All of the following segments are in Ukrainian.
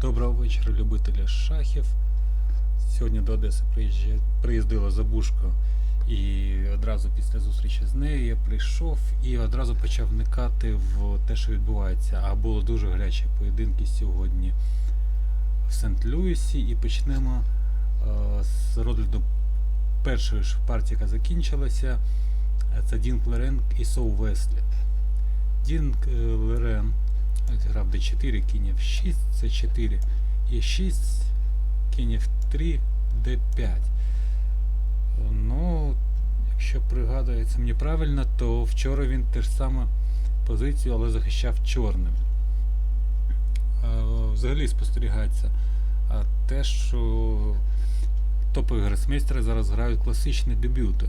Доброго вечора, любителі шахів. Сьогодні до Одеси приїздила Забушко, і одразу після зустрічі з нею я прийшов і одразу почав вникати в те, що відбувається. А було дуже гарячі поєдинки сьогодні в Сент-Луісі. І почнемо е, з розгляду першої ж партії, яка закінчилася. Це Дінк Лерен і Соу Веслі. Дінк е, Лерен грав d4, кінь f6, c4, e6, кінь f3, d5. Ну, якщо пригадується мені правильно, то вчора він теж саме позицію, але захищав чорним. Взагалі спостерігається те, що топові гросмейстери зараз грають класичні дебюти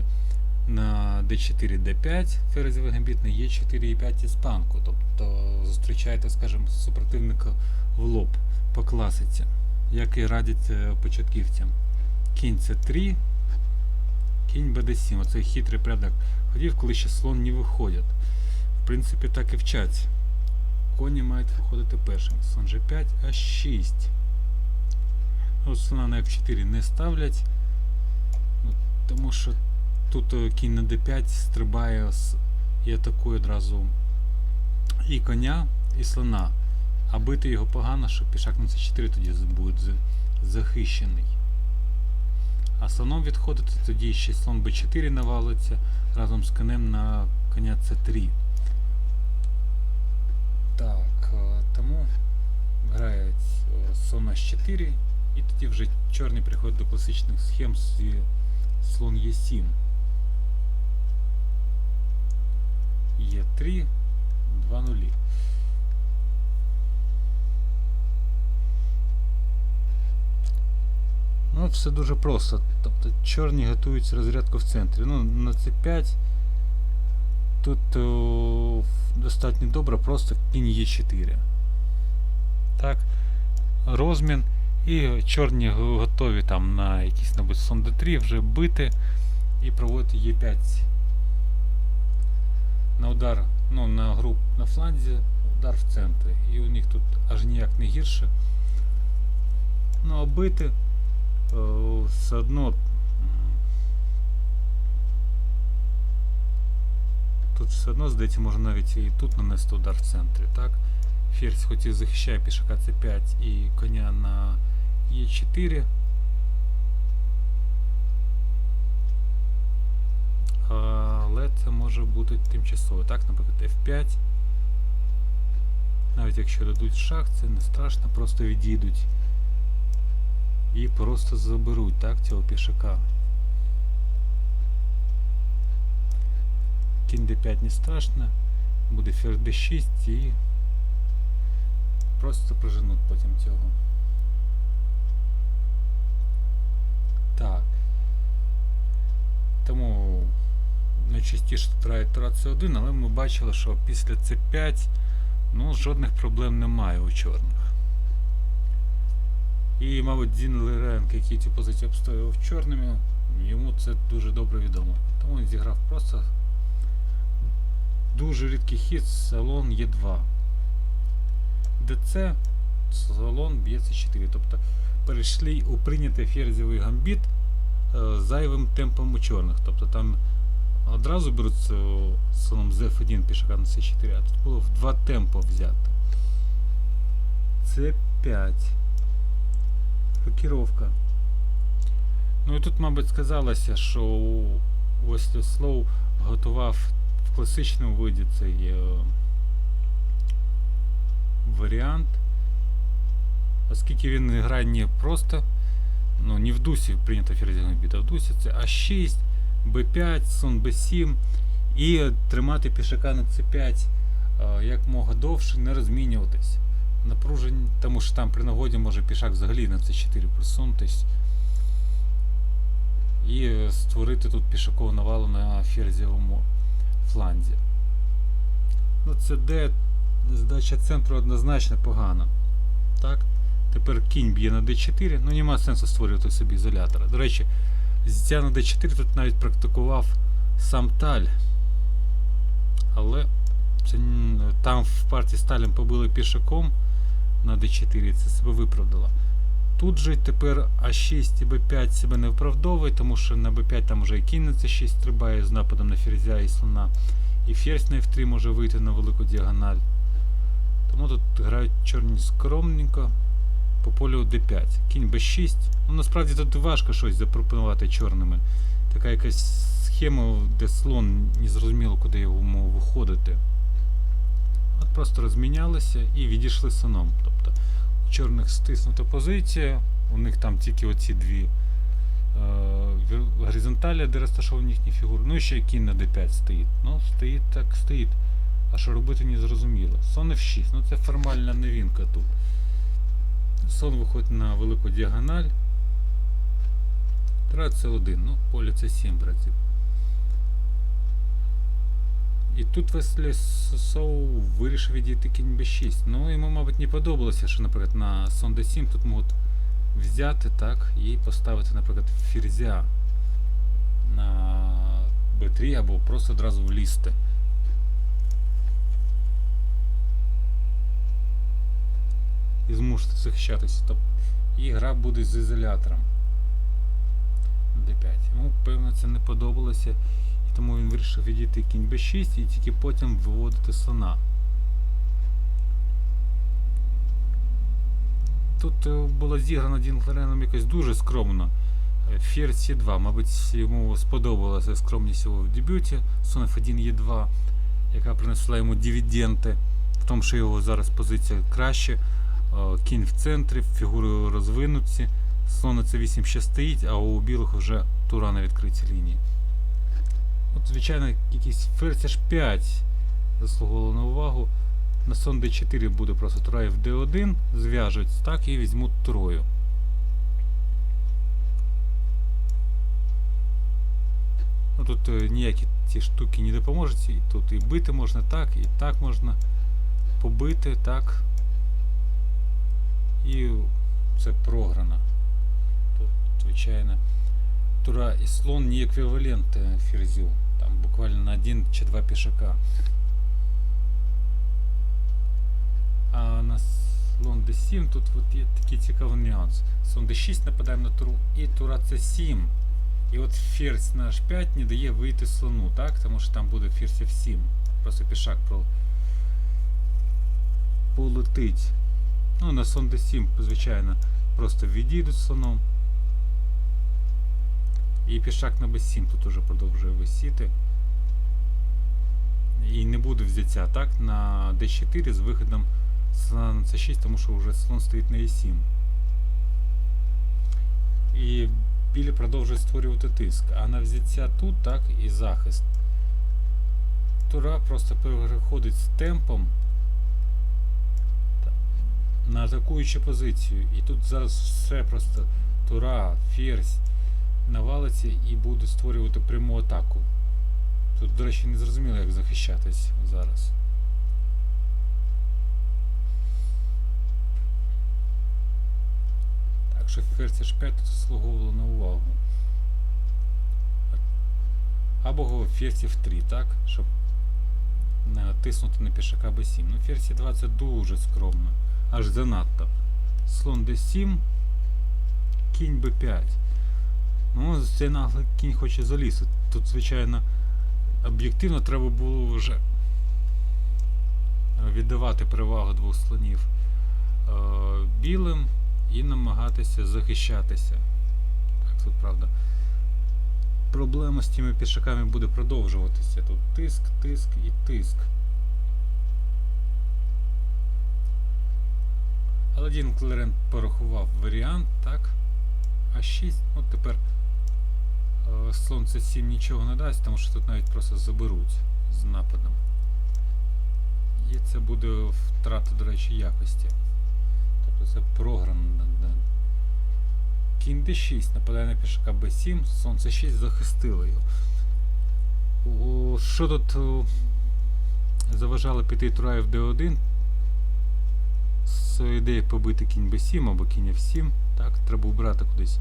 на d4, d5 ферзевий гамбіт, на e4 і 5 іспанку. Тобто зустрічаєте, скажімо, супротивника в лоб по класиці, як і радять е, початківцям. Кінь c3, кінь bd7. Оцей хитрий порядок ходів, коли ще слон не виходять. В принципі, так і вчаться. Коні мають виходити першим. Слон g5, а6. От слона на f4 не ставлять, ну, тому що Тут е, кінь на d5 стрибає і атакує одразу і коня, і слона. А бити його погано, що пішак на c4 тоді буде захищений. А слоном відходити тоді ще слон b4 навалиться разом з конем на коня c3. Так, е, тому грають е, слон h4 і тоді вже чорні приходять до класичних схем з слон e7. Є 3, 2 нулі. Ну, все дуже просто. Тобто чорні готують розрядку в центрі. Ну, на c5 тут о, достатньо добре, просто кінь Е4. Так. Розмін. І чорні готові там на якийсь набут слон d3 вже бити і проводити Е5 на удар, ну, на гру на фланзі, удар в центрі. І у них тут аж ніяк не гірше. Ну, а бити е, все одно. Тут все одно, здається, можна навіть і тут нанести удар в центрі, так? Ферзь хоч і захищає пішака c5 і коня на e4. Але це може бути тимчасово. Так, наприклад, F5. Навіть якщо дадуть шах, це не страшно, просто відійдуть. І просто заберуть так, цього пішака. Кінь d5 не страшно. Буде ферзь d6 і просто проженуть потім цього. Так. Тому найчастіше грають тура c1, але ми бачили, що після c5 ну, жодних проблем немає у чорних. І, мабуть, Дін Леренко, який цю позицію обстоював чорними, йому це дуже добре відомо. Тому він зіграв просто дуже рідкий хід салон Е2. ДЦ салон б'є c4. Тобто перейшли у прийнятий ферзєвий гамбіт е, зайвим темпом у чорних. Тобто там одразу беруть е, слоном з F1 пішака на c4, а тут було в два темпа взято. c5. Рокіровка. Ну і тут, мабуть, сказалося, що Wesley Slow готував в класичному виді цей е, варіант. Оскільки він грає не просто, ну, не в дусі прийнято ферзяний біт, а в дусі це А6, Б5, слон Б7 і тримати пішака на С5 е, як мога довше, не розмінюватись. Напружень, тому що там при нагоді може пішак взагалі на С4 просунутись. І створити тут пішакову навалу на ферзєвому фланзі. Ну, це де здача центру однозначно погана. Так? Тепер кінь б'є на d4, ну нема сенсу створювати собі ізолятора. До речі, взяття на d4 тут навіть практикував сам Таль. Але це, там в партії з Талем побили пішаком, на d4, це себе виправдало. Тут же тепер А6 і Б5 себе не виправдовує, тому що на Б5 там вже і кінь на С6 стрибає з нападом на ферзя і слона. І ферзь на F3 може вийти на велику діагональ. Тому тут грають чорні скромненько по полю d5. Кінь b6. Ну насправді тут важко щось запропонувати чорними. Така якась схема, де слон не зрозуміло, куди йому виходити. От просто розмінялися і відійшли слоном. Тобто у чорних стиснута позиція, у них там тільки оці дві е, горизонталі, де розташовані їхні фігури. Ну і ще кінь на d5 стоїть. Ну, стоїть так, стоїть. А що робити не зрозуміло. Сон F6. Ну це формальна новинка тут. Сон виходить на велику діагональ. Тура це 1, ну, поле це 7 братів. І тут Веслі Соу вирішив відійти кінь b6. Ну, йому, мабуть, не подобалося, що, наприклад, на сон d7 тут можуть взяти так і поставити, наприклад, ферзя на b3 або просто одразу влізти. І змусити захищатися. Тобто, і гра буде з ізолятором. d5. Йому, певно, це не подобалося. І тому він вирішив відійти кінь b6 і тільки потім виводити слона. Тут е, було зіграно Дінклереном якось дуже скромно. Ферзь Е2, мабуть, йому сподобалася скромність його в дебюті. Сон F1 Е2, яка принесла йому дивіденти, в тому, що його зараз позиція краще. Е, Кінь в центрі, фігури розвинуті. Слон на c8 ще стоїть, а у білих вже тура на відкритій лінії. От, звичайно, якийсь ферзь H5 заслуговувало на увагу. На сон d4 буде просто тура в d1, зв'яжуть так і візьмуть турою. Ну, тут е, ніякі ці штуки не допоможуть. Тут і бити можна так, і так можна побити, так. Це програно. Тут, звичайно, тура і слон не еквівалент ферзю. Там буквально на один чи два пішака. А на слон d7 тут от є такий цікавий нюанс. Слон d6 нападаємо на туру і тура c7. І от ферзь на h5 не дає вийти слону, так? Тому що там буде ферзь f7. Просто пішак полетить. Ну, на сон d7, звичайно, просто відійдуть слоном. І пішак на b7 тут уже продовжує висіти. І не буде взяття, так? На d4 з виходом слона на c6, тому що вже слон стоїть на e7. І білі продовжує створювати тиск. А на взяття тут, так, і захист. Тура просто переходить з темпом на атакуючу позицію. І тут зараз все просто тура, ферзь навалиться і буде створювати пряму атаку. Тут, до речі, не зрозуміло, як захищатись зараз. Так що ферзь H5 тут заслуговувало на увагу. Або ферзь F3, так? Щоб натиснути на пішака B7. Ну, ферзь 2 це дуже скромно. Аж занадто. Слон D7, кінь B5. Ну, цей наглий кінь хоче залізти. Тут, звичайно, об'єктивно треба було вже віддавати перевагу двох слонів е, білим і намагатися захищатися. Так, тут правда. Проблема з тими пішаками буде продовжуватися. Тут тиск, тиск і тиск. Аладдін Клерен порахував варіант, так. А6, ну тепер е, слон c7 нічого не дасть, тому що тут навіть просто заберуть з нападом. І це буде втрата, до речі, якості. Тобто це програно. Кінь d6 нападає на пішака b7, слон c6 захистило його. Що тут о, заважало піти в d1? З ідеї побити кінь b7 або кінь f7. Так, треба убрати кудись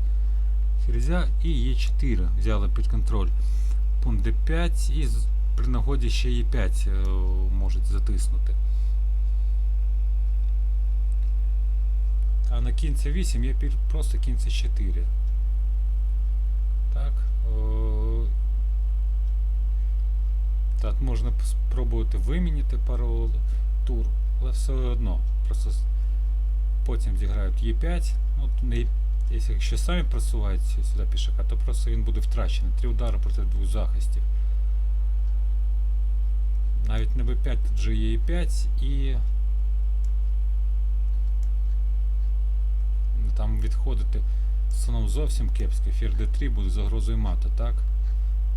ферзя і Е4 взяли під контроль. Пункт d5 і при нагоді ще Е5 е, можуть затиснути. кінь це 8, є просто кінь це 4. Так. Так, можна спробувати вимінити пару тур, але все одно. Просто потім зіграють Е5. Ну, не, якщо- самі просувають сю- сюди пішака, то просто він буде втрачений. Три удари проти двох захистів. Навіть на Б5 тут вже є Е5 і. Ну, Там відходити слоном зовсім кепсько. Фір d3 буде загрозою мата, так?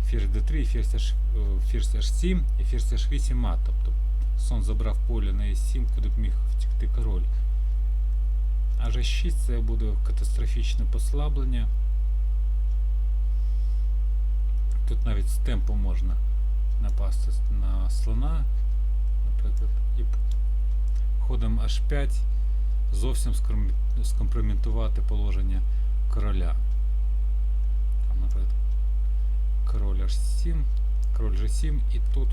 Фірс d3, і фірс, H, е, фірс h7 і фірс h8 мат. Тобто слон забрав поле на e7, куди б міг втекти король. А g6 це буде катастрофічне послаблення. Тут навіть з темпу можна напасти на слона, наприклад, і ходом h5 зовсім скомпрометувати положення короля. Там, наприклад, король h7, король g7 і тут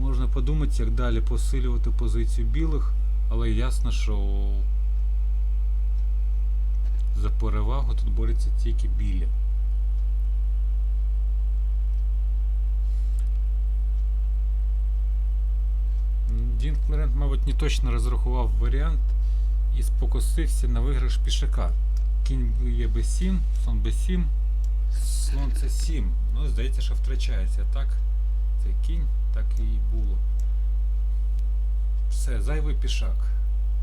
можна подумати, як далі посилювати позицію білих, але ясно, що за перевагу тут борються тільки білі. Дін Клерент, мабуть, не точно розрахував варіант і спокусився на виграш пішака. Кінь є b7, слон b7, слон c7. Ну, здається, що втрачається, так? Це кінь, так і було. Все, зайвий пішак.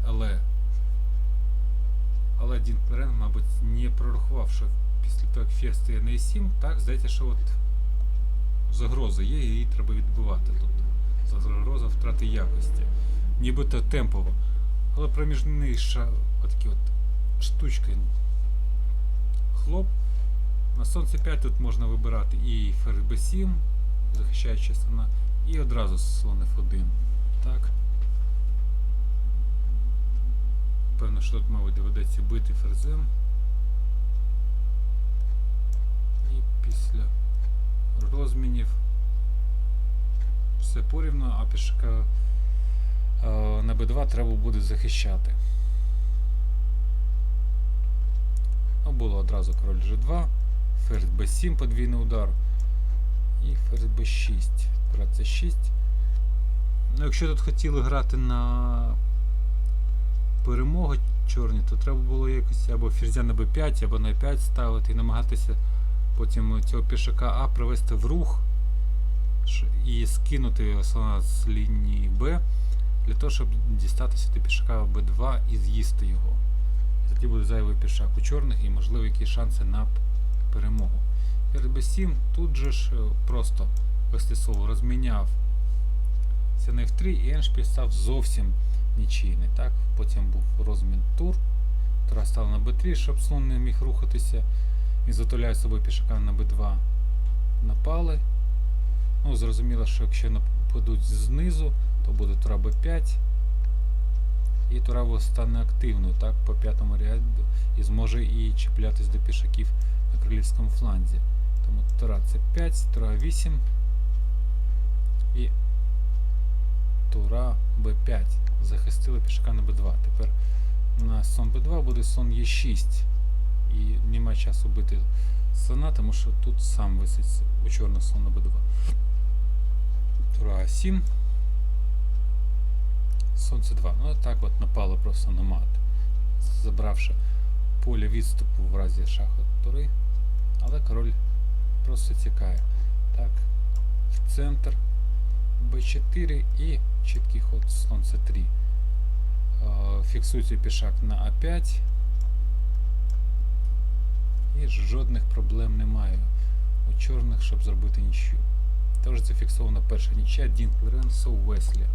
Але. Але Дін Клерент, мабуть, не прорахував, що після того, як ферзь стає на e7, так, здається, що от загроза є, і її треба відбивати тут. Загроза втрати якості. Нібито темпово. Але проміжний ша... отакі от штучки. Хлоп. На сонце 5 тут можна вибирати і ферзь b7, захищаючи слона, і одразу слон f1. Так. Певно, що тут, мабуть, доведеться бити ферзем. І після розмінів все порівно, а пішака е, на b2 треба буде захищати. Ну, було одразу король g2, ферзь b7, подвійний удар. І ферзь b6. Тура c6. Ну, якщо тут хотіли грати на перемогу чорні, то треба було якось або ферзя на b5, або на 5 ставити і намагатися потім цього пішака А привести в рух і скинути його з лінії Б для того, щоб дістатися до пішака Б2 і з'їсти його. Тоді буде зайвий пішак у чорних і можливо якісь шанси на перемогу. Ферзь b7 тут же ж е, просто вислісово розміняв це на F3 і Еншпіль став зовсім нічийний. Так? Потім був розмін тур. Тура стала на b3, щоб слон не міг рухатися. Він затуляє собою пішака на b2. Напали. Ну, зрозуміло, що якщо нападуть знизу, то буде тура b5. І тура стане активною так, по п'ятому ряду і зможе і чіплятись до пішаків на королівському фланзі. Тому тура c5, тура 8 і тура b5. Захистили пішака на b2. Тепер на сон b2 буде сон e6. І немає часу бити слона, тому що тут сам висить у чорного слон на b2. Тура А7. Сонце 2. Ну так от напали просто на мат. Забравши поле відступу в разі шаху тури. Але король просто тікає. Так. В центр b4 і чіткий ход слон c3. Е, Фіксується пішак на А5. І жодних проблем немає у чорних, щоб зробити нічю. Тож зафіксована перша нічя Дін Клерен Соу Веслі.